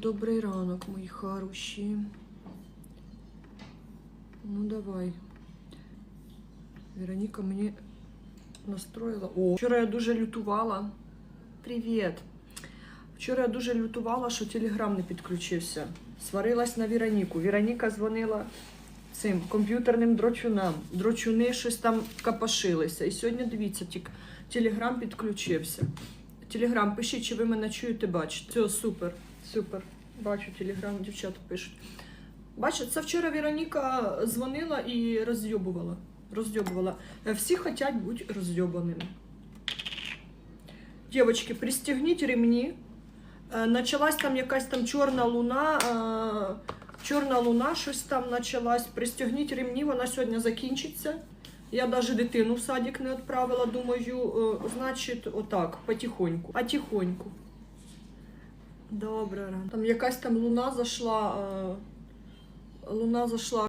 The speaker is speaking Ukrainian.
добрий ранок, мої хороші. Ну, давай. Вероніка мені настроїла. О, вчора я дуже лютувала. Привіт. Вчора я дуже лютувала, що телеграм не підключився. Сварилась на Вероніку. Вероніка дзвонила цим комп'ютерним дрочунам. Дрочуни щось там капашилися. І сьогодні дивіться, тільки телеграм підключився. Телеграм, пишіть, чи ви мене чуєте, бачите. Все, супер, супер. Бачу телеграм, дівчата пишуть. Бачите, це вчора Вероніка дзвонила і розйобувала. Розйобувала. Е, Всі хочуть бути розйобаними. Дівчатки, пристегніть ремні. Е, Началась там якась там чорна луна. е, Чорна луна, щось там почалась. Пристегніть ремні, вона сьогодні закінчиться. Я навіть дитину в садик не відправила, думаю, значить, отак, потихоньку. А. Добре. Там якась там луна зайшла. е, Луна зайшла